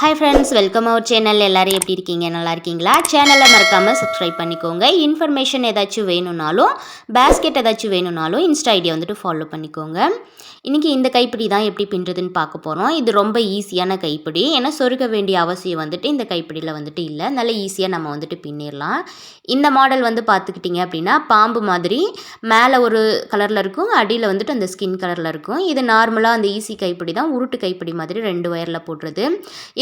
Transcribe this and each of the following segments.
Hi friends welcome our channel எல்லோரும் எப்படி இருக்கீங்க? நல்லா இருக்கீங்களா? சேனலை மறக்காமல் சப்ஸ்கிரைப் பண்ணிக்கோங்க. இன்ஃபர்மேஷன் ஏதாச்சும் வேணும்னாலும் பேஸ்கெட் ஏதாச்சும் வேணும்னாலும் இன்ஸ்டா ஐடியா வந்துட்டு ஃபாலோ பண்ணிக்கோங்க. இன்றைக்கி இந்த கைப்பிடி தான் எப்படி பின்னுறதுன்னு பார்க்க போகிறோம் இது ரொம்ப ஈஸியான கைப்பிடி. ஏன்னா சொருக வேண்டிய அவசியம் வந்துட்டு இந்த கைப்பிடியில் வந்துட்டு இல்லை. நல்ல ஈஸியாக நம்ம வந்துட்டு பின்னிடலாம். இந்த மாடல் வந்து பார்த்துக்கிட்டிங்க அப்படின்னா பாம்பு மாதிரி மேலே ஒரு கலரில் இருக்கும் அடியில் வந்துட்டு அந்த ஸ்கின் கலரில் இருக்கும். இது நார்மலாக அந்த ஈஸி கைப்பிடி தான். உருட்டு கைப்பிடி மாதிரி ரெண்டு ஒயரில் போடுறது.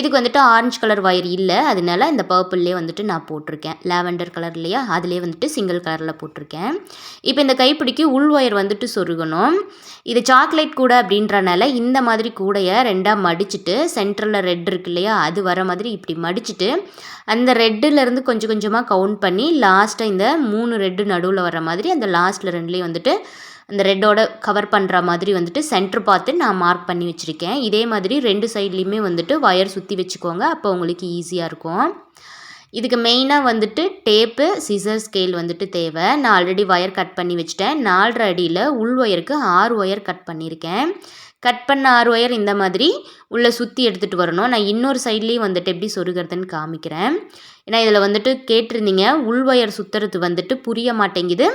இதுக்கு வந்துட்டு ஆரஞ்சு கலர் ஒயர் இல்லை. அதனால இந்த பர்பிள்லேயே வந்துட்டு நான் போட்டிருக்கேன். லாவெண்டர் கலர் இல்லையா? அதிலே வந்துட்டு சிங்கிள் கலரில் போட்டிருக்கேன். இப்போ இந்த கைப்பிடிக்கு உள் ஒயர் வந்துட்டு சொருகணும். இது சாக்லேட் கூட அப்படின்றனால இந்த மாதிரி கூடையை ரெண்டாக மடிச்சுட்டு சென்டரில் ரெட் இருக்கு இல்லையா? அது வர மாதிரி இப்படி மடிச்சுட்டு அந்த ரெட்டுலேருந்து கொஞ்சம் கொஞ்சமாக கவுண்ட் பண்ணி லாஸ்ட்டாக இந்த மூணு ரெட்டு நடுவில் வர மாதிரி அந்த லாஸ்ட்டில் ரெண்டுலேயும் வந்துட்டு அந்த ரெட்டோட கவர் பண்ணுற மாதிரி வந்துட்டு சென்டர் பார்த்து நான் மார்க் பண்ணி வச்சுருக்கேன். இதே மாதிரி ரெண்டு சைட்லேயுமே வந்துட்டு ஒயர் சுற்றி வச்சுக்கோங்க. அப்போ உங்களுக்கு ஈஸியாக இருக்கும். இதுக்கு மெயினாக வந்துட்டு டேப்பு சிசர் ஸ்கேல் வந்துட்டு தேவை. நான் ஆல்ரெடி ஒயர் கட் பண்ணி வச்சுட்டேன். நாலரை அடியில் உள் ஒயருக்கு ஆறு ஒயர் கட் பண்ணியிருக்கேன். கட் பண்ண ஆறு ஒயர் இந்த மாதிரி உள்ளே சுற்றி எடுத்துகிட்டு வரணும். நான் இன்னொரு சைட்லேயும் வந்துட்டு எப்படி சொருகிறதுன்னு காமிக்கிறேன். ஏன்னா இதில் வந்துட்டு கேட்டிருந்தீங்க உள் ஒயர் சுற்றுறது வந்துட்டு புரிய மாட்டேங்குது.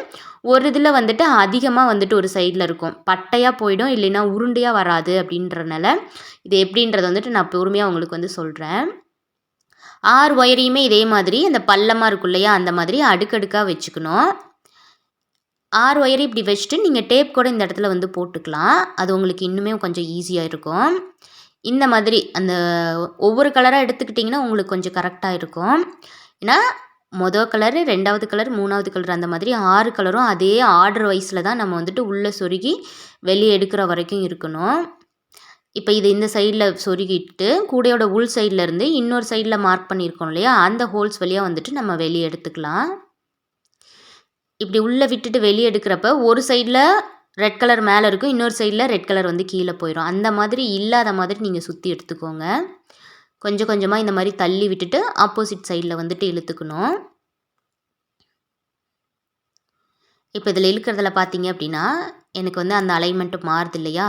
ஒரு இதில் வந்துட்டு அதிகமாக வந்துட்டு ஒரு சைடில் இருக்கும். பட்டையாக போயிடும் இல்லைன்னா உருண்டையாக வராது அப்படின்றனால இது எப்படின்றத வந்துட்டு நான் பொறுமையாக உங்களுக்கு வந்து சொல்கிறேன். ஆறு ஒயரையுமே இதே மாதிரி அந்த பள்ளமாக இருக்கும் இல்லையா அந்த மாதிரி அடுக்கடுக்காக வச்சுக்கணும். ஆறு ஒயரை இப்படி வச்சுட்டு நீங்கள் டேப் கூட இந்த இடத்துல வந்து போட்டுக்கலாம். அது உங்களுக்கு இன்னுமே கொஞ்சம் ஈஸியாக இருக்கும். இந்த மாதிரி அந்த ஒவ்வொரு கலராக எடுத்துக்கிட்டிங்கன்னா உங்களுக்கு கொஞ்சம் கரெக்டாக இருக்கும். ஏன்னா மொதல் கலரு ரெண்டாவது கலர் மூணாவது கலர் அந்த மாதிரி ஆறு கலரும் அதே ஆர்டர் வைஸில் தான் நம்ம வந்துட்டு உள்ளே சொருகி வெளியே எடுக்கிற வரைக்கும் இருக்கணும். இப்போ இது இந்த சைடில் சொருகிட்டு கூடையோட உள் சைட்லேருந்து இன்னொரு சைடில் மார்க் பண்ணியிருக்கோம் இல்லையா? அந்த ஹோல்ஸ் வழியாக வந்துட்டு நம்ம வெளியே எடுத்துக்கலாம். இப்படி உள்ளே விட்டுட்டு வெளியே எடுக்கிறப்ப ஒரு சைடில் ரெட் கலர் மேலே இருக்கும் இன்னொரு சைடில் ரெட் கலர் வந்து கீழே போயிடும் அந்த மாதிரி இல்லாத மாதிரி நீங்கள் சுற்றி எடுத்துக்கோங்க. கொஞ்சம் கொஞ்சமாக இந்த மாதிரி தள்ளி விட்டுட்டு ஆப்போசிட் சைடில் வந்துட்டு இழுத்துக்கணும். இப்போ இதில் இழுக்கிறதுல பார்த்தீங்க அப்படின்னா எனக்கு வந்து அந்த அலைன்மெண்ட்டு மாறுது இல்லையா?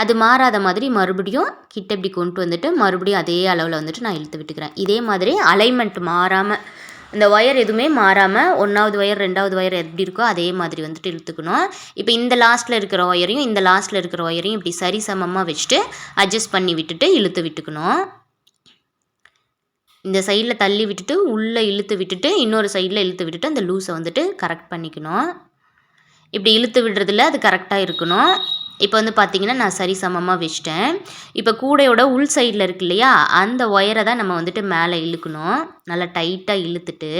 அது மாறாத மாதிரி மறுபடியும் கிட்ட இப்படி கொண்டு வந்துட்டு மறுபடியும் அதே அளவில் வந்துட்டு நான் இழுத்து விட்டுக்கிறேன். இதே மாதிரி அலைன்மெண்ட் மாறாமல் இந்த ஒயர் எதுவுமே மாறாமல் ஒன்றாவது ஒயர் ரெண்டாவது ஒயர் எப்படி இருக்கோ அதே மாதிரி வந்துட்டு இழுத்துக்கணும். இப்போ இந்த லாஸ்ட்டில் இருக்கிற ஒயரையும் இந்த லாஸ்ட்டில் இருக்கிற ஒயரையும் இப்படி சரிசமமாக வச்சுட்டு அட்ஜஸ்ட் பண்ணி விட்டுட்டு இழுத்து விட்டுக்கணும். இந்த சைடில் தள்ளி விட்டுட்டு உள்ளே இழுத்து விட்டுட்டு இன்னொரு சைடில் இழுத்து விட்டுட்டு அந்த லூஸை வந்துட்டு கரெக்ட் பண்ணிக்கணும். இப்படி இழுத்து விடுறதுல அது கரெக்டாக இருக்கணும். இப்போ வந்து பார்த்திங்கன்னா நான் சரி சமமாக வச்சிட்டேன். இப்போ கூடையோட உள் சைடில் இருக்கு இல்லையா அந்த ஒயரை தான் நம்ம வந்துட்டு மேலே இழுக்கணும். நல்லா டைட்டாக இழுத்துட்டு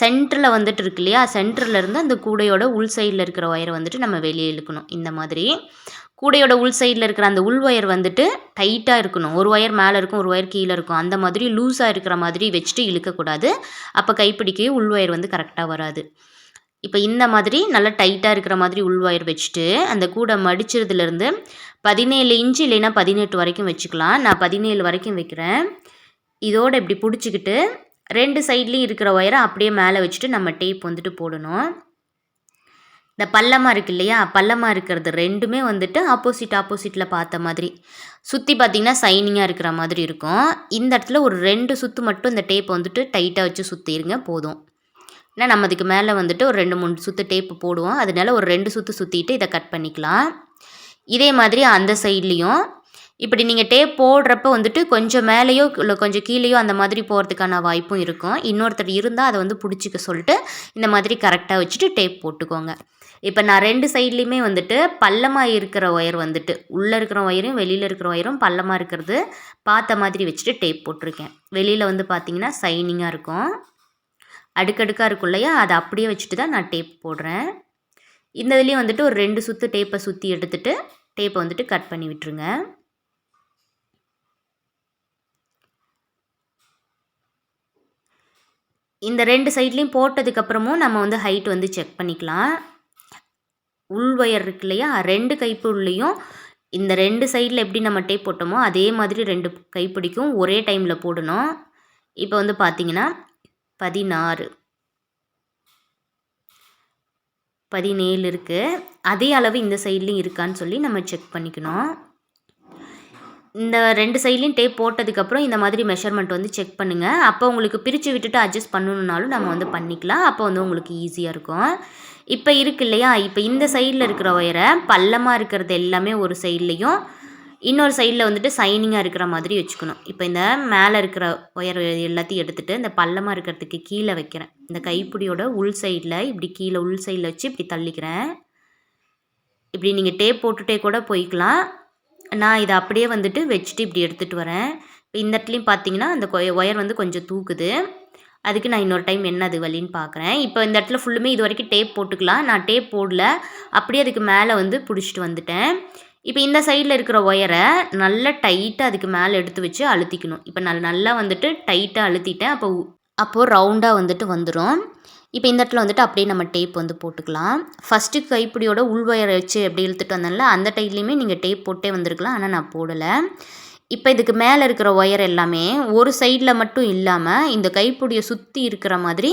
சென்டரில் வந்துட்டு இருக்கு இல்லையா சென்டர்லேருந்து அந்த கூடையோட உள் சைடில் இருக்கிற ஒயரை வந்துட்டு நம்ம வெளியே இழுக்கணும். இந்த மாதிரி. கூடையோட உள் சைடில் இருக்கிற அந்த உள் ஒயர் வந்துட்டு டைட்டாக இருக்கணும். ஒரு ஒயர் மேலே இருக்கும் ஒரு ஒயர் கீழே இருக்கும். அந்த மாதிரி லூஸாக இருக்கிற மாதிரி வச்சுட்டு இழுக்கக்கூடாது. அப்போ கைப்பிடிக்கவே உள் ஒயர் வந்து கரெக்டாக வராது. இப்போ இந்த மாதிரி நல்லா டைட்டாக இருக்கிற மாதிரி உள்வாயர் வச்சுட்டு அந்த கூடை மடிச்சதுலேருந்து பதினேழு இன்ச்சு இல்லைன்னா பதினெட்டு வரைக்கும் வச்சுக்கலாம். நான் பதினேழு வரைக்கும் வைக்கிறேன். இதோடு இப்படி பிடிச்சிக்கிட்டு ரெண்டு சைட்லேயும் இருக்கிற ஒயரை அப்படியே மேலே வச்சுட்டு நம்ம டேப் வந்துட்டு போடணும். இந்த பள்ளமாக இருக்கு இல்லையா? பள்ளமாக இருக்கிறது ரெண்டுமே வந்துட்டு ஆப்போசிட் ஆப்போசிட்டில் பார்த்த மாதிரி. சுற்றி பார்த்திங்கன்னா சைனிங்காக இருக்கிற மாதிரி இருக்கும். இந்த இடத்துல ஒரு ரெண்டு சுற்று மட்டும் இந்த டேப்பை வந்துட்டு டைட்டாக வச்சு சுற்றிடுங்க போதும். ஏன்னா நம்ம அதுக்கு மேலே வந்துட்டு ஒரு ரெண்டு மூணு சுற்று டேப்பு போடுவோம். அதனால ஒரு ரெண்டு சுற்று சுற்றிட்டு இதை கட் பண்ணிக்கலாம். இதே மாதிரி அந்த சைட்லேயும் இப்படி நீங்கள் டேப் போடுறப்ப வந்துட்டு கொஞ்சம் மேலேயோ இல்லை கொஞ்சம் கீழேயோ அந்த மாதிரி போகிறதுக்கான வாய்ப்பும் இருக்கும். இன்னொருத்தர் இருந்தால் அதை வந்து பிடிச்சிக்க சொல்லிட்டு இந்த மாதிரி கரெக்டாக வச்சுட்டு டேப் போட்டுக்கோங்க. இப்போ நான் ரெண்டு சைட்லேயுமே வந்துட்டு பள்ளமாக இருக்கிற ஒயர் வந்துட்டு உள்ளே இருக்கிற ஒயரும் வெளியில் இருக்கிற ஒயரும் பள்ளமாக இருக்கிறது பார்த்த மாதிரி வச்சுட்டு டேப் போட்டிருக்கேன். வெளியில் வந்து பார்த்திங்கன்னா சைனிங்காக இருக்கும். அடுக்கடுக்காக இருக்கும் இல்லையா? அதை அப்படியே வச்சுட்டு தான் நான் டேப் போடுறேன். இந்த இதுலேயும் வந்துட்டு ஒரு ரெண்டு சுற்று டேப்பை சுற்றி எடுத்துகிட்டு டேப்பை வந்துட்டு கட் பண்ணி விட்டுருங்க. இந்த ரெண்டு சைட்லேயும் போட்டதுக்கப்புறமும் நம்ம வந்து ஹைட் வந்து செக் பண்ணிக்கலாம். உள் ஒயர் இருக்கு இல்லையா? ரெண்டு கைப்புள்ளையும் இந்த ரெண்டு சைடில் எப்படி நம்ம டேப் போட்டோமோ அதே மாதிரி ரெண்டு கைப்பிடிக்கும் ஒரே டைமில் போடணும். இப்போ வந்து பார்த்திங்கன்னா பதினாறு. பதினேழு இருக்குது அதே அளவு இந்த சைட்லேயும் இருக்கான்னு சொல்லி நம்ம செக் பண்ணிக்கணும். இந்த ரெண்டு சைட்லேயும் டேப் போட்டதுக்கப்புறம் இந்த மாதிரி மெஷர்மெண்ட் வந்து செக் பண்ணுங்கள் அப்போ உங்களுக்கு பிரித்து விட்டுட்டு அட்ஜஸ்ட் பண்ணணுன்னாலும் நம்ம வந்து பண்ணிக்கலாம். அப்போ வந்து உங்களுக்கு ஈஸியாக இருக்கும். இப்போ இருக்கு இல்லையா? இப்போ இந்த சைடில் இருக்கிற ஒயரை பள்ளமாக இருக்கிறது எல்லாமே ஒரு சைட்லேயும் இன்னொரு சைடில் வந்துட்டு சைனிங்காக இருக்கிற மாதிரி வச்சுக்கணும். இப்போ இந்த மேலே இருக்கிற ஒயர் எல்லாத்தையும் எடுத்துகிட்டு இந்த பள்ளமாக இருக்கிறதுக்கு கீழே வைக்கிறேன். இந்த கைப்பிடியோட உள் சைடில் இப்படி கீழே உள் சைடில் வச்சு இப்படி தள்ளிக்கிறேன். இப்படி நீங்கள் டேப் போட்டுகிட்டே கூட போய்க்கலாம். நான் இதை அப்படியே வந்துட்டு வச்சுட்டு இப்படி எடுத்துகிட்டு வரேன். இப்போ இந்த இடத்துலையும் பார்த்தீங்கன்னா அந்த ஒயர் வந்து கொஞ்சம் தூக்குது. அதுக்கு நான் இன்னொரு டைம் என்ன அது வழின்னு பார்க்குறேன் இப்போ இந்த இடத்துல ஃபுல்லுமே இது வரைக்கும் டேப் போட்டுக்கலாம். நான் டேப் போடல. அப்படியே அதுக்கு மேலே வந்து பிடிச்சிட்டு வந்துட்டேன். இப்போ இந்த சைடில் இருக்கிற ஒயரை நல்லா டைட்டாக அதுக்கு மேலே எடுத்து வச்சு அழுத்திக்கணும். இப்போ நான் நல்லா வந்துட்டு டைட்டாக அழுத்திட்டேன். அப்போ அப்போது ரவுண்டாக வந்துட்டு வந்துடும். இப்போ இந்த இடத்துல வந்துட்டு அப்படியே நம்ம டேப் வந்து போட்டுக்கலாம். ஃபஸ்ட்டு கைப்பிடியோட உள் ஒயரை வச்சு எப்படி இழுத்துட்டு வந்தேன்ல அந்த டைட்லேயுமே நீங்கள் டேப் போட்டே வந்திருக்கலாம். ஆனால் நான் போடலை. இப்போ இதுக்கு மேலே இருக்கிற ஒயர் எல்லாமே ஒரு சைடில் மட்டும் இல்லாமல் இந்த கைப்பிடியை சுற்றி இருக்கிற மாதிரி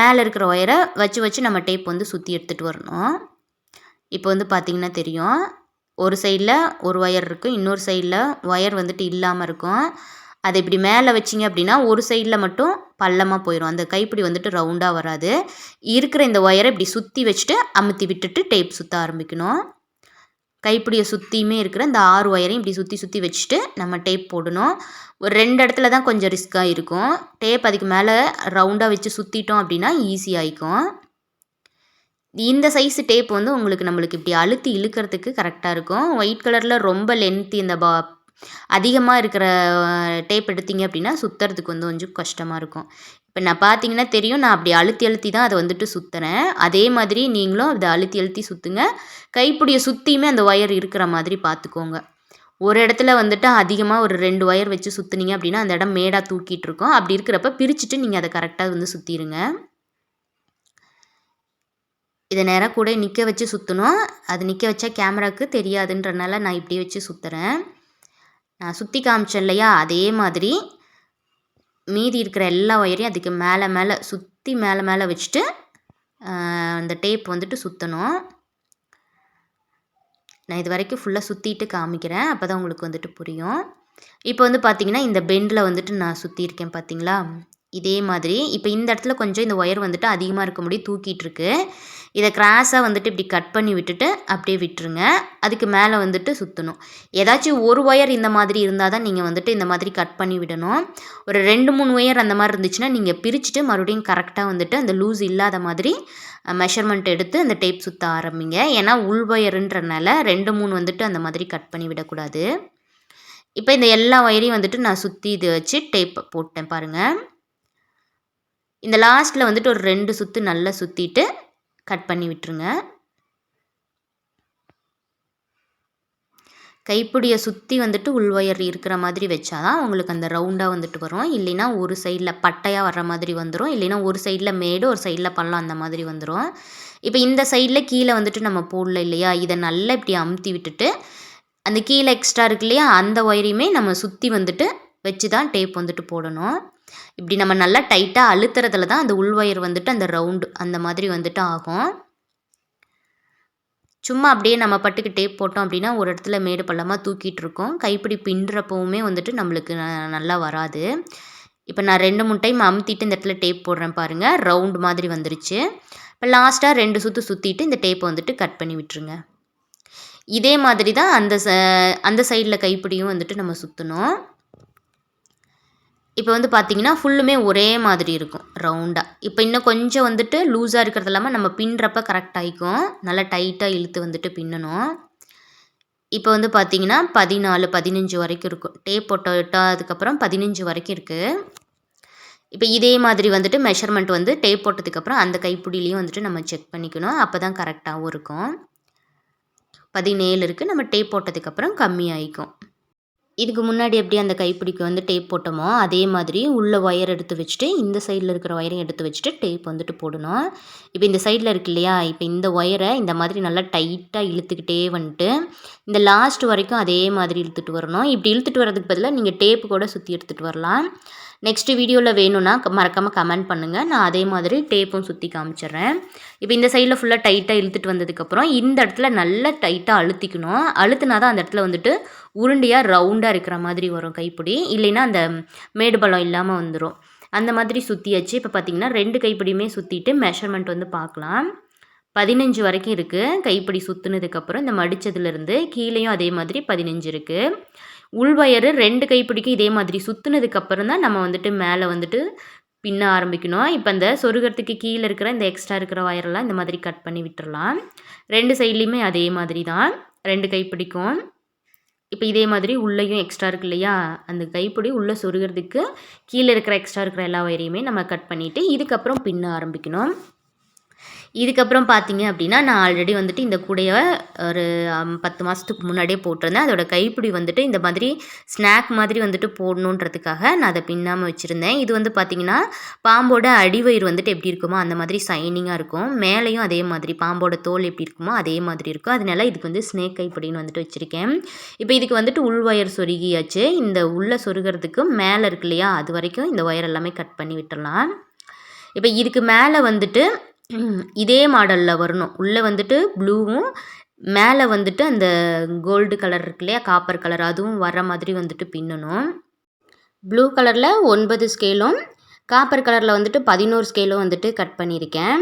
மேலே இருக்கிற ஒயரை வச்சு வச்சு நம்ம டேப் வந்து சுற்றி எடுத்துகிட்டு வரணும். இப்போ வந்து பார்த்திங்கன்னா தெரியும். ஒரு சைடில் ஒரு ஒயர் இருக்கும் இன்னொரு சைடில் ஒயர் வந்துட்டு இல்லாமல் இருக்கும். அதை இப்படி மேலே வச்சிங்க அப்படின்னா ஒரு சைடில் மட்டும் பள்ளமாக போயிடும் அந்த கைப்பிடி வந்துட்டு ரவுண்டாக வராது. இருக்கிற இந்த ஒயரை இப்படி சுற்றி வச்சுட்டு அமுத்தி விட்டுட்டு டேப் சுற்ற ஆரம்பிக்கணும். கைப்பிடியை சுற்றியுமே இருக்கிற இந்த ஆறு ஒயரையும் இப்படி சுற்றி சுற்றி வச்சுட்டு நம்ம டேப் போடணும். ஒரு ரெண்டு இடத்துல தான் கொஞ்சம் ரிஸ்க்காக இருக்கும். டேப் அதுக்கு மேலே ரவுண்டாக வச்சு சுற்றிட்டோம் அப்படின்னா ஈஸியாகிக்கும் இந்த சைஸ் டேப் வந்து உங்களுக்கு நம்மளுக்கு இப்படி அழுத்தி இழுக்கிறதுக்கு கரெக்டாக இருக்கும். ஒயிட் கலரில் ரொம்ப லென்த்து இந்த பா அதிகமாக இருக்கிற டேப் எடுத்திங்க அப்படின்னா சுற்றுறதுக்கு வந்து கொஞ்சம் கஷ்டமாக இருக்கும். இப்போ நான் பார்த்தீங்கன்னா தெரியும் நான் அப்படி அழுத்தி அழுத்தி தான் அதை வந்துட்டு சுற்றுறேன் அதே மாதிரி நீங்களும் அதை அழுத்தி அழுத்தி சுற்றுங்க கைப்பிடியை சுற்றியுமே அந்த ஒயர் இருக்கிற மாதிரி பார்த்துக்கோங்க ஒரு இடத்துல வந்துட்டு அதிகமாக ஒரு ரெண்டு ஒயர் வச்சு சுற்றுனீங்க அப்படின்னா அந்த இடம் மேடாக தூக்கிட்டு இருக்கோம். அப்படி இருக்கிறப்ப பிரிச்சுட்டு நீங்கள் அதை கரெக்டாக வந்து சுற்றிடுங்க இதை நேராக கூட நிற்க வச்சு சுற்றணும் அது நிற்க வச்சா கேமராவுக்கு தெரியாதுன்றனால நான் இப்படி வச்சு சுற்றுறேன் நான் சுற்றி காமிச்சேன் இல்லையா? அதே மாதிரி மீதி இருக்கிற எல்லா ஒயரையும் அதுக்கு மேலே மேலே சுற்றி மேலே மேலே வச்சுட்டு அந்த டேப் வந்துட்டு சுற்றணும் நான் இது வரைக்கும் ஃபுல்லாக சுற்றிட்டு காமிக்கிறேன். அப்போ தான் உங்களுக்கு வந்துட்டு புரியும். இப்போ வந்து பார்த்திங்கன்னா இந்த பெண்டில் வந்துட்டு நான் சுற்றியிருக்கேன் பார்த்தீங்களா இதே மாதிரி. இப்போ இந்த இடத்துல கொஞ்சம் இந்த ஒயர் வந்துட்டு அதிகமாக இருக்க முடியும். தூக்கிட்டு இருக்கு. இதை கிராஸாக வந்துட்டு இப்படி கட் பண்ணி விட்டுட்டு அப்படியே விட்டுருங்க. அதுக்கு மேலே வந்துட்டு சுற்றணும் ஏதாச்சும் ஒரு ஒயர் இந்த மாதிரி இருந்தால் தான் நீங்கள் வந்துட்டு இந்த மாதிரி கட் பண்ணி விடணும். ஒரு ரெண்டு மூணு ஒயர் அந்த மாதிரி இருந்துச்சுன்னா நீங்கள் பிரிச்சுட்டு மறுபடியும் கரெக்டாக வந்துட்டு அந்த லூஸ் இல்லாத மாதிரி மெஷர்மெண்ட் எடுத்து அந்த டேப் சுற்ற ஆரம்பிங்க. ஏன்னா உள் ஒயருன்றனால ரெண்டு மூணு வந்துட்டு அந்த மாதிரி கட் பண்ணி விடக்கூடாது. இப்போ இந்த எல்லா ஒயரையும் வந்துட்டு நான் சுற்றி இது வச்சு டேப் போட்டேன் பாருங்கள் இந்த லாஸ்ட்டில் வந்துட்டு ஒரு ரெண்டு சுற்று நல்லா சுற்றிட்டு கட் பண்ணி விட்டுருங்க. கைப்பிடியை சுற்றி வந்துட்டு உள்வயர் இருக்கிற மாதிரி வச்சா தான் உங்களுக்கு அந்த ரவுண்டாக வந்துட்டு வரும். இல்லைன்னா ஒரு சைடில் பட்டையாக வர்ற மாதிரி வந்துடும் இல்லைன்னா ஒரு சைடில் மேடு ஒரு சைடில் பள்ளம் அந்த மாதிரி வந்துடும் இப்போ இந்த சைடில் கீழே வந்துட்டு நம்ம போடல இல்லையா? இதை நல்லா இப்படி அமுத்தி விட்டுட்டு அந்த கீழே எக்ஸ்ட்ரா இருக்கு இல்லையா? அந்த ஒயரையுமே நம்ம சுற்றி வந்துட்டு வச்சு தான் டேப் வந்துட்டு போடணும். இப்படி நம்ம நல்லா டைட்டாக அழுத்துறதுல தான் அந்த உள்வயர் வந்துட்டு அந்த ரவுண்டு அந்த மாதிரி வந்துட்டு ஆகும். சும்மா அப்படியே நம்ம பட்டுக்கு டேப் போட்டோம் அப்படின்னா ஒரு இடத்துல மேடு பள்ளமாக தூக்கிட்டு இருக்கோம். கைப்பிடி பின்னுறப்பவுமே வந்துட்டு நம்மளுக்கு நல்லா வராது. இப்போ நான் ரெண்டு மூணு டைம் அமுத்திட்டு இந்த இடத்துல டேப் போடுறேன் பாருங்கள் ரவுண்டு மாதிரி வந்துருச்சு. இப்போ லாஸ்ட்டாக ரெண்டு சுற்று சுற்றிட்டு இந்த டேப்பை வந்துட்டு கட் பண்ணி விட்டுருங்க. இதே மாதிரி தான் அந்த ச அந்த சைடில் கைப்பிடியும் வந்துட்டு நம்ம சுற்றணும் இப்போ வந்து பார்த்திங்கன்னா ஃபுல்லுமே ஒரே மாதிரி இருக்கும் ரவுண்டாக இப்போ இன்னும் கொஞ்சம் வந்துட்டு லூஸாக இருக்கிறது இல்லாமல் நம்ம பின்னுறப்ப கரெக்ட் ஆகிக்கும் நல்லா டைட்டாக இழுத்து வந்துட்டு பின்னணும். இப்போ வந்து பார்த்திங்கன்னா பதினாலு பதினஞ்சு வரைக்கும் இருக்கும். டேப் போட்டு அதுக்கப்புறம் பதினஞ்சு வரைக்கும் இருக்குது இப்போ இதே மாதிரி வந்துட்டு மெஷர்மெண்ட் வந்து டேப் போட்டதுக்கப்புறம் அந்த கைப்பிடிலையும் வந்துட்டு நம்ம செக் பண்ணிக்கணும். அப்போ தான் கரெக்டாகவும் இருக்கும். பதினேழு இருக்குது நம்ம டேப் போட்டதுக்கப்புறம் கம்மியாகிக்கும் இதுக்கு முன்னாடி எப்படி அந்த கைப்பிடிக்கு வந்து டேப் போட்டோமோ அதே மாதிரி உள்ள ஒயர் எடுத்து வச்சுட்டு இந்த சைடில் இருக்கிற ஒயரையும் எடுத்து வச்சுட்டு டேப் வந்துட்டு போடணும். இப்போ இந்த சைடில் இருக்கு இல்லையா இப்போ இந்த ஒயரை இந்த மாதிரி நல்லா டைட்டாக இழுத்துக்கிட்டே வந்துட்டு இந்த லாஸ்ட் வரைக்கும் அதே மாதிரி இழுத்துட்டு வரணும். இப்படி இழுத்துட்டு வரதுக்கு பதிலாக நீங்கள் டேப்பு கூட சுற்றி எடுத்துகிட்டு வரலாம். நெக்ஸ்ட் வீடியோவில் வேணும்னா மறக்காமல் கமெண்ட் பண்ணுங்கள் நான் அதே மாதிரி டேப்பும் சுற்றி காமிச்சிடுறேன். இப்போ இந்த சைடில் ஃபுல்லாக டைட்டாக இழுத்துட்டு வந்ததுக்கப்புறம் இந்த இடத்துல நல்லா டைட்டாக அழுத்திக்கணும். அழுத்துனா தான் அந்த இடத்துல வந்துட்டு உருண்டையாக ரவுண்டாக இருக்கிற மாதிரி வரும் கைப்பிடி. இல்லைன்னா அந்த மேடு பலம் இல்லாமல் வந்துடும் அந்த மாதிரி சுற்றியாச்சு இப்போ பார்த்திங்கன்னா ரெண்டு கைப்பிடியுமே சுற்றிட்டு மெஷர்மெண்ட் வந்து பார்க்கலாம். பதினஞ்சு வரைக்கும் இருக்குது கைப்பிடி சுற்றுனதுக்கப்புறம் இந்த மடித்ததுலேருந்து கீழேயும் அதே மாதிரி பதினஞ்சு இருக்குது உள்வயறு ரெண்டு கைப்பிடிக்கும் இதே மாதிரி சுற்றுனதுக்கப்புறம் தான் நம்ம வந்துட்டு மேலே வந்துட்டு பின்ன ஆரம்பிக்கணும். இப்போ இந்த சொருகிறதுக்கு கீழே இருக்கிற இந்த எக்ஸ்ட்ரா இருக்கிற வயரெல்லாம் இந்த மாதிரி கட் பண்ணி விட்டுறலாம். ரெண்டு சைட்லேயுமே அதே மாதிரி தான் ரெண்டு கைப்பிடிக்கும். இப்போ இதே மாதிரி உள்ளேயும் எக்ஸ்ட்ரா இருக்கு இல்லையா? அந்த கைப்பிடி உள்ளே சொருகிறதுக்கு கீழே இருக்கிற எக்ஸ்ட்ரா இருக்கிற எல்லா வயரையுமே நம்ம கட் பண்ணிவிட்டு இதுக்கப்புறம் பின்ன ஆரம்பிக்கணும். இதுக்கப்புறம் பார்த்தீங்க அப்படின்னா நான் ஆல்ரெடி வந்துட்டு இந்த கூடையை ஒரு பத்து மாதத்துக்கு முன்னாடியே போட்டிருந்தேன். அதோட கைப்பிடி வந்துட்டு இந்த மாதிரி ஸ்நாக் மாதிரி வந்துட்டு போடணுன்றதுக்காக நான் அதை பின்னாமல் வச்சுருந்தேன். இது வந்து பார்த்திங்கன்னா பாம்போட அடிவயிறு வந்துட்டு எப்படி இருக்குமோ அந்த மாதிரி சைனிங்காக இருக்கும். மேலேயும் அதே மாதிரி பாம்போட தோல் எப்படி இருக்குமோ அதே மாதிரி இருக்கும். அதனால இதுக்கு வந்து ஸ்னேக் கைப்பிடின்னு வந்துட்டு வச்சுருக்கேன். இப்போ இதுக்கு வந்துட்டு உள் ஒயர் சொருகியாச்சு. இந்த உள்ளே சொருகிறதுக்கு மேலே இருக்கு இல்லையா அது வரைக்கும் இந்த ஒயர் எல்லாமே கட் பண்ணி விட்டுடலாம் இப்போ இதுக்கு மேலே வந்துட்டு இதே மாடலில் வரணும். உள்ளே வந்துட்டு ப்ளூவும் மேலே வந்துட்டு அந்த கோல்டு கலர் இருக்கு இல்லையா காப்பர் கலர் அதுவும் வர மாதிரி வந்துட்டு பின்னணும். ப்ளூ கலரில் ஒன்பது ஸ்கேலும் காப்பர் கலரில் வந்துட்டு பதினோரு ஸ்கேலும் வந்துட்டு கட் பண்ணியிருக்கேன்.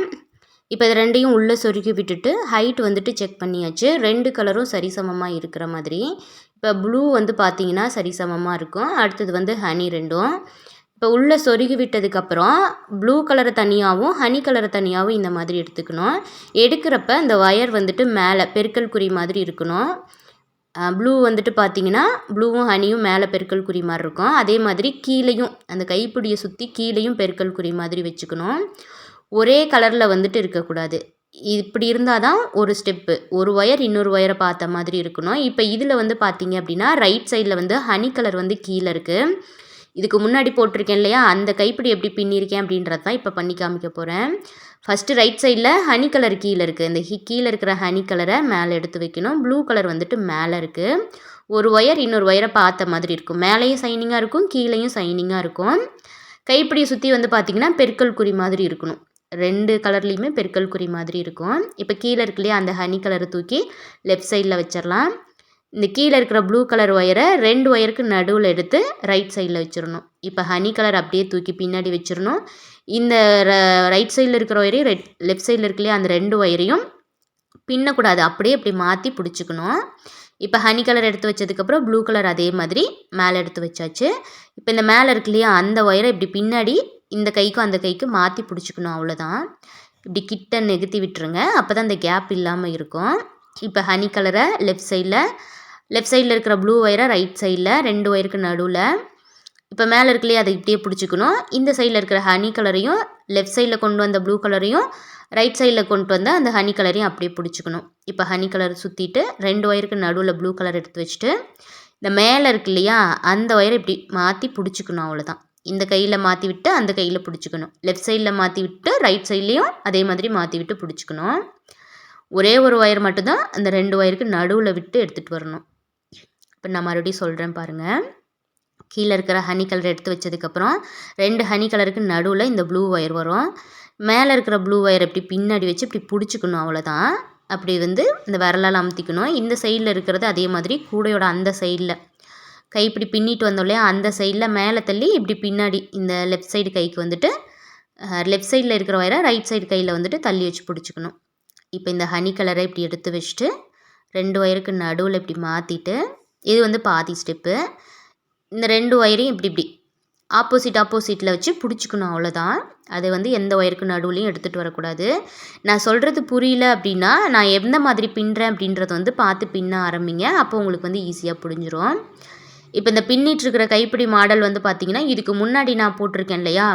இப்போ இது ரெண்டையும் உள்ளே சொருக்கி விட்டுட்டு ஹைட் வந்துட்டு செக் பண்ணியாச்சு. ரெண்டு கலரும் சரிசமமாக இருக்கிற மாதிரி. இப்போ ப்ளூ வந்து பார்த்தீங்கன்னா சரிசமமாக இருக்கும். அடுத்தது வந்து ஹனி ரெண்டும். இப்போ உள்ளே சொருகி விட்டதுக்கப்புறம் ப்ளூ கலரை தனியாகவும் ஹனி கலரை தனியாகவும் இந்த மாதிரி எடுத்துக்கணும். எடுக்கிறப்ப இந்த ஒயர் வந்துட்டு மேலே பெருக்கல் குறி மாதிரி இருக்கணும். ப்ளூ வந்துட்டு பார்த்தீங்கன்னா ப்ளூவும் ஹனியும் மேலே பெருக்கல் குறி மாதிரி இருக்கும். அதே மாதிரி கீழேயும் அந்த கைப்பிடியை சுற்றி கீழேயும் பெருக்கல் குறி மாதிரி வச்சுக்கணும். ஒரே கலரில் வந்துட்டு இருக்கக்கூடாது. இப்படி இருந்தால் தான் ஒரு ஸ்டெப்பு ஒரு ஒயர் இன்னொரு ஒயரை பார்த்த மாதிரி இருக்கணும். இப்போ இதில் வந்து பார்த்தீங்க அப்படின்னா ரைட் சைடில் வந்து ஹனி கலர் வந்து கீழே இருக்குது இதுக்கு முன்னாடி போட்டிருக்கேன் இல்லையா? அந்த கைப்பிடி எப்படி பின்னிருக்கேன் அப்படின்றது தான் இப்போ பண்ணி காமிக்க போகிறேன் ஃபஸ்ட்டு ரைட் சைடில் ஹனி கலர் கீழே இருக்குது இந்த ஹி கீழே இருக்கிற ஹனி கலரை மேலே எடுத்து வைக்கணும். ப்ளூ கலர் வந்துட்டு மேலே இருக்குது ஒரு ஒயர் இன்னொரு ஒயரை பார்த்த மாதிரி இருக்கும். மேலேயும் சைனிங்காக இருக்கும். கீழேயும் சைனிங்காக இருக்கும். கைப்பிடியை சுற்றி வந்து பார்த்திங்கன்னா பெருக்கல் குறி மாதிரி இருக்கணும். ரெண்டு கலர்லேயுமே பெருக்கல் குறி மாதிரி இருக்கும். இப்போ கீழே இருக்குல்லையே அந்த ஹனி கலரை தூக்கி லெஃப்ட் சைடில் வச்சிடலாம். இந்த கீழே இருக்கிற ப்ளூ கலர் ஒயரை ரெண்டு ஒயருக்கு நடுவில் எடுத்து ரைட் சைடில் வச்சிடணும். இப்போ ஹனி கலர் அப்படியே தூக்கி பின்னாடி வச்சிடணும். இந்த ரைட் சைடில் இருக்கிற ஒயரையும் ரெட் லெஃப்ட் சைடில் இருக்கலையே அந்த ரெண்டு ஒயரையும் பின்னக்கூடாது. அப்படியே இப்படி மாற்றி பிடிச்சிக்கணும். இப்போ ஹனி கலர் எடுத்து வச்சதுக்கப்புறம் ப்ளூ கலர் அதே மாதிரி மேலே எடுத்து வச்சாச்சு. இப்போ இந்த மேலே இருக்கு இல்லையா அந்த ஒயரை இப்படி பின்னாடி இந்த கைக்கும் அந்த கைக்கும் மாற்றி பிடிச்சிக்கணும் அவ்வளோதான் இப்படி கிட்ட நெகுத்தி விட்டுருங்க. அப்போ தான் இந்த கேப் இல்லாமல் இருக்கும். இப்போ ஹனி கலரை லெஃப்ட் சைடில் லெஃப்ட் சைடில் இருக்கிற ப்ளூ ஒயரை ரைட் சைடில் ரெண்டு ஒயருக்கு நடுவில். இப்போ மேலே இருக்குல்லையே அதை இப்படியே பிடிச்சிக்கணும். இந்த சைடில் இருக்கிற ஹனி கலரையும் லெஃப்ட் சைடில் கொண்டு வந்த ப்ளூ கலரையும் ரைட் சைடில் கொண்டு வந்த அந்த ஹனி கலரையும் அப்படியே பிடிச்சிக்கணும். இப்போ ஹனி கலர் சுற்றிட்டு ரெண்டு ஒயருக்கு நடுவில் ப்ளூ கலர் எடுத்து வச்சுட்டு இந்த மேலே இருக்கு இல்லையா அந்த ஒயரை இப்படி மாற்றி பிடிச்சிக்கணும் அவ்வளோதான் இந்த கையில் மாற்றி விட்டு அந்த கையில் பிடிச்சிக்கணும். லெஃப்ட் சைடில் மாற்றி விட்டு ரைட் சைட்லேயும் அதே மாதிரி மாற்றி விட்டு பிடிச்சிக்கணும். ஒரே ஒரு ஒயர் மட்டும்தான் அந்த ரெண்டு ஒயருக்கு நடுவில் விட்டு எடுத்துகிட்டு வரணும். இப்போ நான் மறுபடியும் சொல்கிறேன் பாருங்கள் கீழே இருக்கிற ஹனி கலர் எடுத்து வச்சதுக்கப்புறம் ரெண்டு ஹனி கலருக்கு நடுவில் இந்த ப்ளூ ஒயர் வரும். மேலே இருக்கிற ப்ளூ ஒயர் இப்படி பின்னாடி வச்சு இப்படி பிடிச்சிக்கணும் அவ்வளோதான் அப்படி வந்து இந்த விரலால் அமுத்திக்கணும். இந்த சைடில் இருக்கிறது அதே மாதிரி கூடையோட அந்த சைடில் கை இப்படி பின்னிட்டு வந்தோம் இல்லையா? அந்த சைடில் மேலே தள்ளி இப்படி பின்னாடி இந்த லெஃப்ட் சைடு கைக்கு வந்துட்டு லெஃப்ட் சைடில் இருக்கிற ஒயரை ரைட் சைடு கையில் வந்துட்டு தள்ளி வச்சு பிடிச்சிக்கணும். இப்போ இந்த ஹனி கலரை இப்படி எடுத்து வச்சுட்டு ரெண்டு ஒயருக்கு நடுவில் இப்படி மாற்றிட்டு இது வந்து பாதி ஸ்டெப்பு. இந்த ரெண்டு ஒயரையும் இப்படி இப்படி ஆப்போசிட் ஆப்போசிட்டில் வச்சு பிடிச்சிக்கணும் அவ்வளோதான் அதை வந்து எந்த ஒயருக்கு நடுவுலையும் எடுத்துகிட்டு வரக்கூடாது. நான் சொல்கிறது புரியல அப்படின்னா நான் எந்த மாதிரி பின்னுறேன் அப்படின்றத வந்து பார்த்து பின்ன ஆரம்பிங்க. அப்போ உங்களுக்கு வந்து ஈஸியாக புரிஞ்சிடும் இப்போ இந்த பின்னிட்டுருக்கிற கைப்பிடி மாடல் வந்து பார்த்திங்கன்னா இதுக்கு முன்னாடி நான் போட்டிருக்கேன் இல்லையா?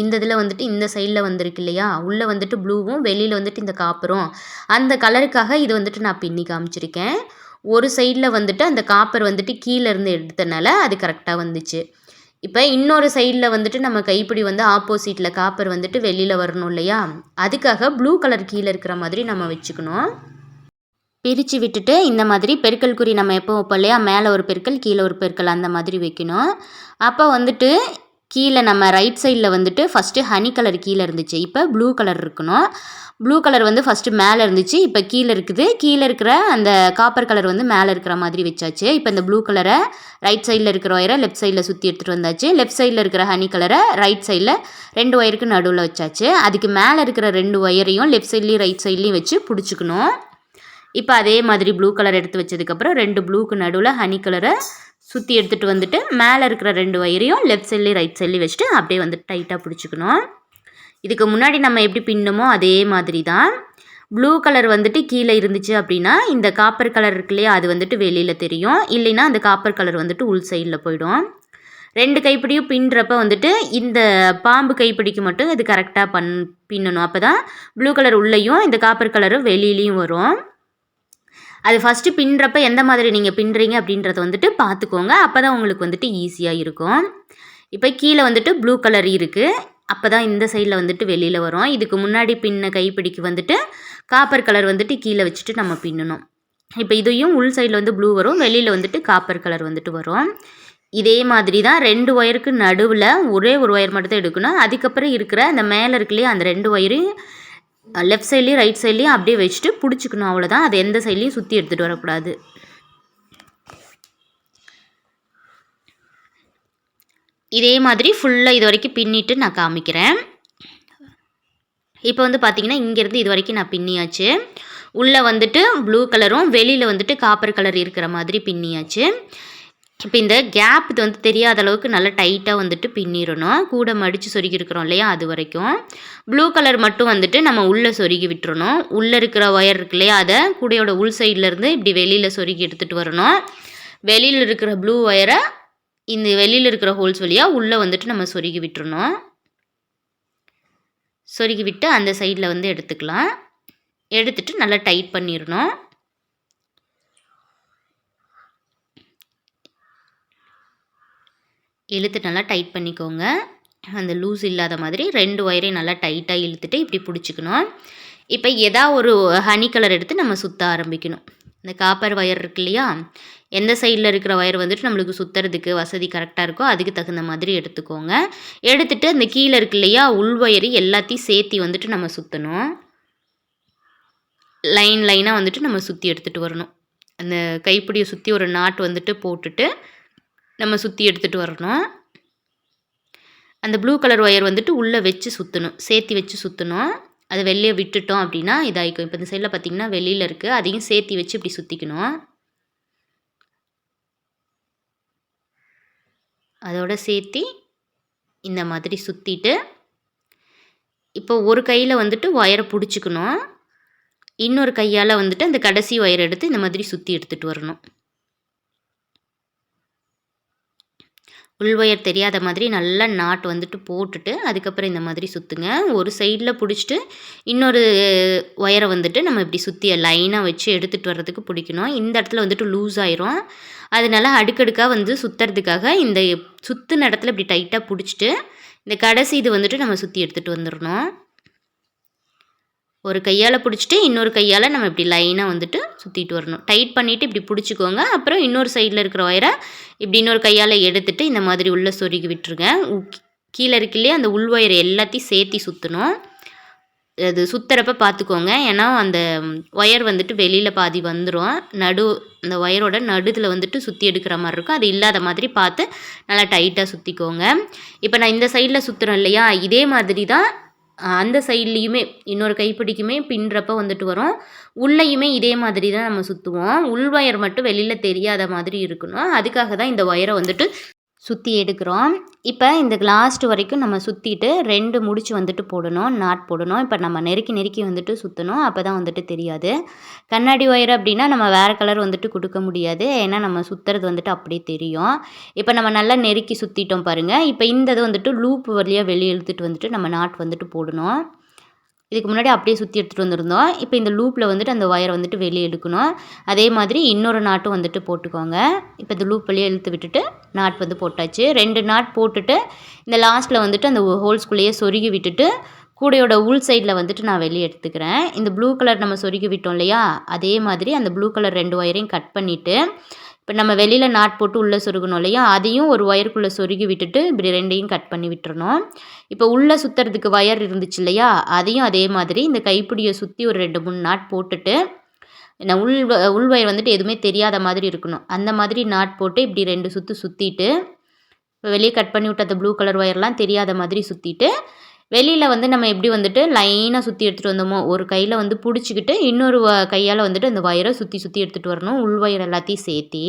இந்த இதில் வந்துட்டு இந்த சைடில் வந்திருக்கு இல்லையா? உள்ளே வந்துட்டு ப்ளூவும் வெளியில் வந்துட்டு இந்த காப்பரும் அந்த கலருக்காக இது வந்துட்டு நான் பின்னி காமிச்சிருக்கேன். ஒரு சைடில் வந்துட்டு அந்த காப்பர் வந்துட்டு கீழேருந்து எடுத்தனால அது கரெக்டாக வந்துச்சு. இப்போ இன்னொரு சைடில் வந்துட்டு நம்ம கைப்பிடி வந்து ஆப்போசிட்டில் காப்பர் வந்துட்டு வெளியில் வரணும் இல்லையா? அதுக்காக ப்ளூ கலர் கீழே இருக்கிற மாதிரி நம்ம வச்சுக்கணும். பிரித்து விட்டுட்டு இந்த மாதிரி பெருக்கல் குறி நம்ம எப்போ வைப்போம் இல்லையா? மேலே ஒரு பெருக்கல் கீழே ஒரு பெருக்கல் அந்த மாதிரி வைக்கணும். அப்போ வந்துட்டு கீழே நம்ம ரைட் சைடில் வந்துட்டு ஃபஸ்ட்டு ஹனி கலர் கீழே இருந்துச்சு. இப்போ ப்ளூ கலர் இருக்கணும். ப்ளூ கலர் வந்து ஃபஸ்ட்டு மேலே இருந்துச்சு. இப்போ கீழே இருக்குது. கீழே இருக்கிற அந்த காப்பர் கலர் வந்து மேலே இருக்கிற மாதிரி வச்சாச்சு. இப்போ இந்த ப்ளூ கலரை ரைட் சைடில் இருக்கிற ஒயரை லெஃப்ட் சைடில் சுற்றி எடுத்துகிட்டு வந்தாச்சு. லெஃப்ட் சைடில் இருக்கிற ஹனி கலரை ரைட் சைடில் ரெண்டு ஒயருக்கு நடுவில் வச்சாச்சு. அதுக்கு மேலே இருக்கிற ரெண்டு ஒயரையும் லெஃப்ட் சைட்லேயும் ரைட் சைட்லேயும் வச்சு பிடிச்சிக்கணும். இப்போ அதே மாதிரி ப்ளூ கலர் எடுத்து வச்சதுக்கப்புறம் ரெண்டு ப்ளூக்கு நடுவில் ஹனி கலரை சுற்றி எடுத்துகிட்டு வந்துட்டு மேலே இருக்கிற ரெண்டு ஒயரையும் லெஃப்ட் சைட்லேயும் ரைட் சைட்லேயும் வச்சுட்டு அப்படியே வந்துட்டு டைட்டாக பிடிச்சிக்கணும். இதுக்கு முன்னாடி நம்ம எப்படி பின்னமோ அதே மாதிரி தான் ப்ளூ கலர் வந்துட்டு கீழே இருந்துச்சு அப்படின்னா இந்த காப்பர் கலர் இருக்கு இல்லையா அது வந்துட்டு வெளியில் தெரியும். இல்லைன்னா அந்த காப்பர் கலர் வந்துட்டு உள் சைடில் போயிடும். ரெண்டு கைப்பிடியும் பின்னுறப்ப வந்துட்டு இந்த பாம்பு கைப்பிடிக்கு மட்டும் இது கரெக்டாக பண் பின்னணும். அப்போ தான் ப்ளூ கலர் உள்ளேயும் இந்த காப்பர் கலரும் வெளியிலையும் வரும். அது ஃபஸ்ட்டு பின்னுறப்ப எந்த மாதிரி நீங்கள் பின்னுறீங்க அப்படின்றத வந்துட்டு பார்த்துக்கோங்க. அப்போ தான் உங்களுக்கு வந்துட்டு ஈஸியாக இருக்கும். இப்போ கீழே வந்துட்டு ப்ளூ கலர் இருக்குது அப்போ தான் இந்த சைடில் வந்துட்டு வெளியில் வரும். இதுக்கு முன்னாடி பின்ன கைப்பிடிக்கு வந்துட்டு காப்பர் கலர் வந்துட்டு கீழே வச்சுட்டு நம்ம பின்னணும். இப்போ இதையும் உள் சைடில் வந்து ப்ளூ வரும். வெளியில் வந்துட்டு காப்பர் கலர் வந்துட்டு வரும். இதே மாதிரி தான் ரெண்டு ஒயருக்கு நடுவில் ஒரே ஒரு ஒயர் மட்டும் தான் எடுக்கணும். அதுக்கப்புறம் இருக்கிற அந்த மேலே இருக்குல்லையே அந்த ரெண்டு ஒயரையும் லெஃப்ட் சைட்லேயும் ரைட் சைட்லேயும் அப்படியே வச்சுட்டு பிடிச்சிக்கணும் அவ்வளோதான் அது எந்த சைட்லேயும் சுற்றி எடுத்துகிட்டு வரக்கூடாது. இதே மாதிரி ஃபுல்லாக இது வரைக்கும் பின்னிட்டு நான் காமிக்கிறேன். இப்போ வந்து பார்த்தீங்கன்னா இங்கேருந்து இது வரைக்கும் நான் பின்னியாச்சு. உள்ளே வந்துட்டு ப்ளூ கலரும் வெளியில் வந்துட்டு காப்பர் கலர் இருக்கிற மாதிரி பின்னியாச்சு. இப்போ இந்த கேப் இது வந்து தெரியாத அளவுக்கு நல்லா டைட்டாக வந்துட்டு பின்னிடணும். கூட மடித்து சொருகி இருக்கிறோம் இல்லையா அது வரைக்கும். ப்ளூ கலர் மட்டும் வந்துட்டு நம்ம உள்ளே சொருகி விட்டுறணும். உள்ளே இருக்கிற ஒயர் இருக்கு இல்லையா அதை கூடையோட உள் சைட்லேருந்து இப்படி வெளியில் சொருகி எடுத்துகிட்டு வரணும். வெளியில் இருக்கிற ப்ளூ ஒயரை இந்த வெளியில் இருக்கிற ஹோல்ஸ் வழியாக உள்ளே வந்துட்டு நம்ம சொருகி விட்டுறணும். சொருகி விட்டு அந்த சைடில் வந்து எடுத்துக்கலாம். எடுத்துட்டு நல்லா டைட் பண்ணிடணும். இழுத்து நல்லா டைட் பண்ணிக்கோங்க. அந்த லூஸ் இல்லாத மாதிரி ரெண்டு ஒயரையும் நல்லா டைட்டாக இழுத்துட்டு இப்படி பிடிச்சிக்கணும். இப்போ எதா ஒரு ஹனி கலர் எடுத்து நம்ம சுற்ற ஆரம்பிக்கணும். இந்த காப்பர் ஒயர் இருக்கு இல்லையா? எந்த சைடில் இருக்கிற ஒயர் வந்துட்டு நம்மளுக்கு சுற்றுறதுக்கு வசதி கரெக்டாக இருக்கோ அதுக்கு தகுந்த மாதிரி எடுத்துக்கோங்க. எடுத்துகிட்டு அந்த கீழே இருக்கு இல்லையா? உள் ஒயரு எல்லாத்தையும் சேர்த்தி வந்துட்டு நம்ம சுற்றணும் லைன் லைனாக வந்துட்டு நம்ம சுற்றி எடுத்துகிட்டு வரணும். அந்த கைப்பிடியை சுற்றி ஒரு நாட் வந்துட்டு போட்டுட்டு நம்ம சுற்றி எடுத்துகிட்டு வரணும். அந்த ப்ளூ கலர் ஒயர் வந்துட்டு உள்ளே வச்சு சுற்றணும் சேர்த்தி வச்சு சுற்றணும் அதை வெளியே விட்டுட்டோம் அப்படின்னா இதாகிக்கும் இப்போ இந்த சைடில் பார்த்திங்கன்னா வெளியில் இருக்குது அதையும் சேர்த்தி வச்சு இப்படி சுற்றிக்கணும் அதோட சேர்த்தி இந்த மாதிரி சுற்றிட்டு இப்போ ஒரு கையில் வந்துட்டு ஒயரை பிடிச்சிக்கணும். இன்னொரு கையால் வந்துட்டு அந்த கடைசி ஒயர் எடுத்து இந்த மாதிரி சுற்றி எடுத்துகிட்டு வரணும். உள்வயர் தெரியாத மாதிரி நல்லா நாட் வந்துட்டு போட்டுட்டு அதுக்கப்புறம் இந்த மாதிரி சுற்றுங்க ஒரு சைடில் பிடிச்சிட்டு இன்னொரு ஒயரை வந்துட்டு நம்ம இப்படி சுற்றி லைனாக வச்சு எடுத்துகிட்டு வர்றதுக்கு பிடிக்கணும். இந்த இடத்துல வந்துட்டு லூஸ் ஆயிரும். அதனால அடுக்கடுக்காக வந்து சுற்றுறதுக்காக இந்த சுற்றுன இடத்துல இப்படி டைட்டாக பிடிச்சிட்டு இந்த கடைசி இது வந்துட்டு நம்ம சுற்றி எடுத்துகிட்டு வந்துடணும் ஒரு கையால் பிடிச்சிட்டு இன்னொரு கையால் நம்ம இப்படி லைனாக வந்துட்டு சுற்றிட்டு வரணும். டைட் பண்ணிவிட்டு இப்படி பிடிச்சிக்கோங்க. அப்புறம் இன்னொரு சைடில் இருக்கிற ஒயரை இப்படி இன்னொரு கையால் எடுத்துட்டு இந்த மாதிரி உள்ளே சொருகி விட்டுருங்க. கீழே இருக்கில்லையே அந்த உள் ஒயரை எல்லாத்தையும் சேர்த்தி சுற்றணும் அது சுற்றுறப்ப பார்த்துக்கோங்க ஏன்னா அந்த ஒயர் வந்துட்டு வெளியில் பாதி வந்துடும் நடு அந்த ஒயரோட நடுவில் வந்துட்டு சுற்றி எடுக்கிற மாதிரி இருக்கும். அது இல்லாத மாதிரி பார்த்து நல்லா டைட்டாக சுற்றிக்கோங்க இப்போ நான் இந்த சைடில் சுற்றுறேன் இல்லையா? இதே மாதிரி தான் அந்த சைட்லேயுமே இன்னொரு கைப்பிடிக்குமே பின்னுறப்ப வந்துட்டு வரும். உள்ளேயுமே இதே மாதிரி தான் நம்ம சுற்றுவோம் உள் ஒயர் மட்டும் வெளியில் தெரியாத மாதிரி இருக்கணும். அதுக்காக தான் இந்த ஒயரை வந்துட்டு சுற்றி எடுக்கிறோம். இப்போ இந்த லாஸ்ட் வரைக்கும் நம்ம சுற்றிட்டு ரெண்டு முடிச்சு வந்துட்டு போடணும் நாட் போடணும். இப்போ நம்ம நெருக்கி நெருக்கி வந்துட்டு சுற்றணும் அப்போ தான் வந்துட்டு தெரியாது. கண்ணாடி ஒயர் அப்படின்னா நம்ம வேறு கலர் வந்துட்டு கொடுக்க முடியாது. ஏன்னா நம்ம சுற்றுறது வந்துட்டு அப்படியே தெரியும். இப்போ நம்ம நல்லா நெருக்கி சுற்றிட்டோம் பாருங்கள் இப்போ இந்த இது வந்துட்டு லூப் வழியாக வெளியே இழுத்துட்டு வந்துட்டு நம்ம நாட் வந்துட்டு போடணும். இதுக்கு முன்னாடி அப்படியே சுற்றி எடுத்துகிட்டு வந்திருந்தோம். இப்போ இந்த லூப்பில் வந்துட்டு அந்த ஒயரை வந்துட்டு வெளியே எடுக்கணும். அதே மாதிரி இன்னொரு நாட்டும் வந்துட்டு போட்டுக்கோங்க. இப்போ இந்த லூப் வெளியே இழுத்து விட்டுட்டு நாட் வந்து போட்டாச்சு. ரெண்டு நாட் போட்டுட்டு இந்த லாஸ்ட்டில் வந்துட்டு அந்த ஹோல்ஸ்குள்ளேயே சொருகி விட்டுட்டு கூடையோட உள் சைடில் வந்துட்டு நான் வெளியே எடுத்துக்கிறேன். இந்த ப்ளூ கலர் நம்ம சொருகி விட்டோம் இல்லையா? அதே மாதிரி அந்த ப்ளூ கலர் ரெண்டு ஒயரையும் கட் பண்ணிவிட்டு இப்போ நம்ம வெளியில் நாட் போட்டு உள்ளே சொருகணும் இல்லையா? அதையும் ஒரு ஒயருக்குள்ளே சொருகி விட்டுட்டு இப்படி ரெண்டையும் கட் பண்ணி விட்டுறணும். இப்போ உள்ளே சுற்றுறதுக்கு ஒயர் இருந்துச்சு இல்லையா? அதையும் அதே மாதிரி இந்த கைப்பிடியை சுற்றி ஒரு ரெண்டு மூணு நாட் போட்டுட்டு நான் உள் உள் ஒயர் வந்துட்டு எதுவுமே தெரியாத மாதிரி இருக்கணும். அந்த மாதிரி நாட் போட்டு இப்படி ரெண்டு சுற்று சுற்றிட்டு இப்போ வெளியே கட் பண்ணி விட்ட அந்த ப்ளூ கலர் ஒயர்லாம் தெரியாத மாதிரி சுற்றிட்டு வெளியில் வந்து நம்ம எப்படி வந்துட்டு லைனாக சுற்றி எடுத்துகிட்டு வந்தோமோ ஒரு கையில் வந்து பிடிச்சிக்கிட்டு இன்னொரு கையால் வந்துட்டு அந்த ஒயரை சுற்றி சுற்றி எடுத்துகிட்டு வரணும் உள் ஒயர் எல்லாத்தையும் சேர்த்தி.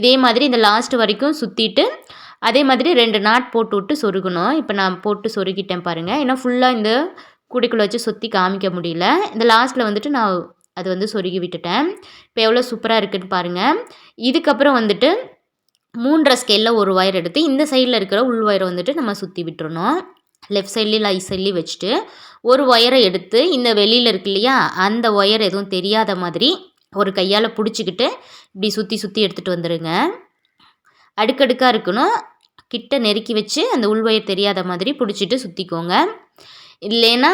இதே மாதிரி இந்த லாஸ்ட் வரைக்கும் சுற்றிட்டு அதே மாதிரி ரெண்டு நாட் போட்டு விட்டு சொருகணும். இப்போ நான் போட்டு சொருகிட்டேன் பாருங்கள் ஏன்னா ஃபுல்லாக இந்த கூடைக்குள்ளே வச்சு சுற்றி காமிக்க முடியல. இந்த லாஸ்ட்டில் வந்துட்டு நான் அது வந்து சொருகி விட்டுட்டேன். இப்போ எவ்வளோ சூப்பராக இருக்குதுன்னு பாருங்கள் இதுக்கப்புறம் வந்துட்டு மூன்றரை ஸ்கேலில் ஒரு ஒயர் எடுத்து இந்த சைடில் இருக்கிற உள் ஒயரை வந்துட்டு நம்ம சுற்றி விட்டுறணும். லெஃப்ட் சைட்லேயும் ரைட் சைட்லேயும் வச்சுட்டு ஒரு ஒயரை எடுத்து இந்த வெளியில் இருக்கு இல்லையா அந்த ஒயர் எதுவும் தெரியாத மாதிரி ஒரு கையால் பிடிச்சிக்கிட்டு இப்படி சுற்றி சுற்றி எடுத்துகிட்டு வந்துடுங்க அடுக்கடுக்காக இருக்கணும். கிட்ட நெருக்கி வச்சு அந்த உள்வயர் தெரியாத மாதிரி பிடிச்சிட்டு சுற்றிக்கோங்க இல்லைன்னா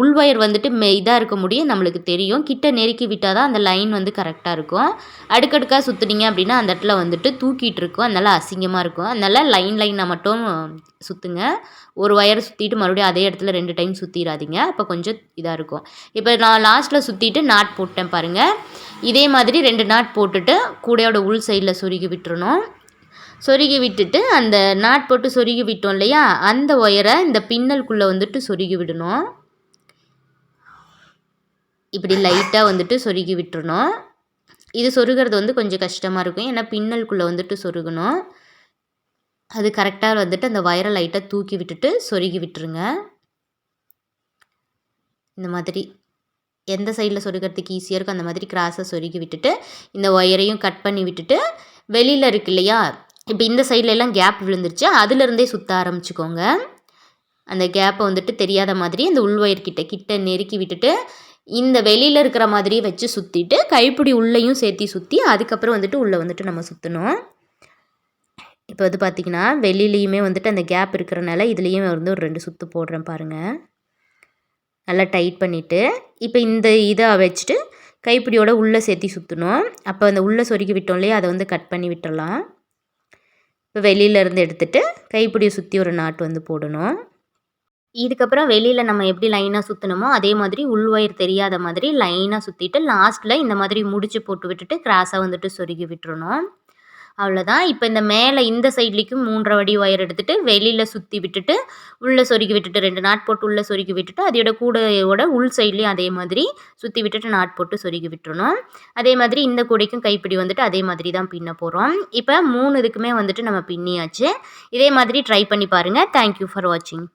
உள்வயர் வந்துட்டு மெ இதாக இருக்க முடியும் நம்மளுக்கு தெரியும். கிட்ட நெருக்கி விட்டால் தான் அந்த லைன் வந்து கரெக்டாக இருக்கும். அடுக்கடுக்காக சுற்றுனீங்க அப்படின்னா அந்த இடத்துல வந்துட்டு தூக்கிட்டு இருக்கும். அதனால் அசிங்கமாக இருக்கும். அதனால் லைன் லைனை மட்டும் சுற்றுங்க ஒரு ஒயரை சுற்றிட்டு மறுபடியும் அதே இடத்துல ரெண்டு டைம் சுற்றிடாதீங்க அப்போ கொஞ்சம் இதாக இருக்கும். இப்போ நான் லாஸ்ட்டில் சுற்றிட்டு நாட் போட்டேன் பாருங்கள் இதே மாதிரி ரெண்டு நாட் போட்டுட்டு கூடையோட உள் சைடில் சுருகி விட்டுறணும். சொருகி விட்டுட்டு அந்த நாட் போட்டு சொருகி விட்டோம் இல்லையா? அந்த ஒயரை இந்த பின்னலுக்குள்ளே வந்துட்டு சொருகி விடணும். இப்படி லைட்டாக வந்துட்டு சொருகி விட்டுறணும். இது சொருகிறது வந்து கொஞ்சம் கஷ்டமாக இருக்கும். ஏன்னா பின்னலுக்குள்ளே வந்துட்டு சொருகணும். அது கரெக்டாக வந்துட்டு அந்த ஒயரை லைட்டாக தூக்கி விட்டுட்டு சொருகி விட்டுருங்க. இந்த மாதிரி எந்த சைடில் சொருகிறதுக்கு ஈஸியாக இருக்கும் அந்த மாதிரி கிராஸை சொருகி விட்டுட்டு இந்த ஒயரையும் கட் பண்ணி விட்டுட்டு வெளியில் இருக்கு இல்லையா? இப்போ இந்த சைட்லலாம் கேப் விழுந்துருச்சு. அதுலேருந்தே சுற்ற ஆரம்பிச்சுக்கோங்க. அந்த கேப்பை வந்துட்டு தெரியாத மாதிரி அந்த உள்வயர் கிட்ட கிட்ட நெருக்கி விட்டுட்டு இந்த வெளியில் இருக்கிற மாதிரியே வச்சு சுற்றிட்டு கைப்பிடி உள்ளேயும் சேர்த்தி சுற்றி அதுக்கப்புறம் வந்துட்டு உள்ளே வந்துட்டு நம்ம சுற்றணும் இப்போ வந்து பார்த்திங்கன்னா வெளியிலையுமே வந்துட்டு அந்த கேப் இருக்கிறனால இதுலேயும் வந்து ஒரு ரெண்டு சுற்று போடுறேன் பாருங்கள் நல்லா டைட் பண்ணிவிட்டு இப்போ இந்த இதை வச்சுட்டு கைப்பிடியோட உள்ளே சேர்த்தி சுற்றணும் அப்போ அந்த உள்ளே சொருக்கி விட்டோம் இல்லையா அதை வந்து கட் பண்ணி விட்டுடலாம் இப்போ வெளியிலேருந்து எடுத்துகிட்டு கைப்பிடியை சுற்றி ஒரு நாட்டு வந்து போடணும். இதுக்கப்புறம் வெளியில் நம்ம எப்படி லைனாக சுற்றணுமோ அதே மாதிரி உள்வயிர் தெரியாத மாதிரி லைனாக சுற்றிட்டு லாஸ்ட்டில் இந்த மாதிரி முடிச்சு போட்டு விட்டுட்டு கிராஸாக வந்துட்டு சொருகி விட்டுறணும். அவ்வளோதான் இப்போ இந்த மேலே இந்த சைட்லேயும் மூன்றரை வடி ஒயர் எடுத்துகிட்டு வெளியில் சுற்றி விட்டுட்டு உள்ளே சொருகி விட்டுட்டு ரெண்டு நாட் போட்டு உள்ளே சொருகி விட்டுட்டு அதோட கூடையோட உள் சைட்லேயும் அதே மாதிரி சுற்றி விட்டுட்டு நாட் போட்டு சொருகி விட்டுறணும். அதே மாதிரி இந்த கூடைக்கும் கைப்பிடி வந்துட்டு அதே மாதிரி தான் பின்ன போகிறோம் இப்போ மூணு இதுக்குமே வந்துட்டு நம்ம பின்னியாச்சு. இதே மாதிரி ட்ரை பண்ணி பாருங்கள் தேங்க்யூ ஃபார் வாட்சிங்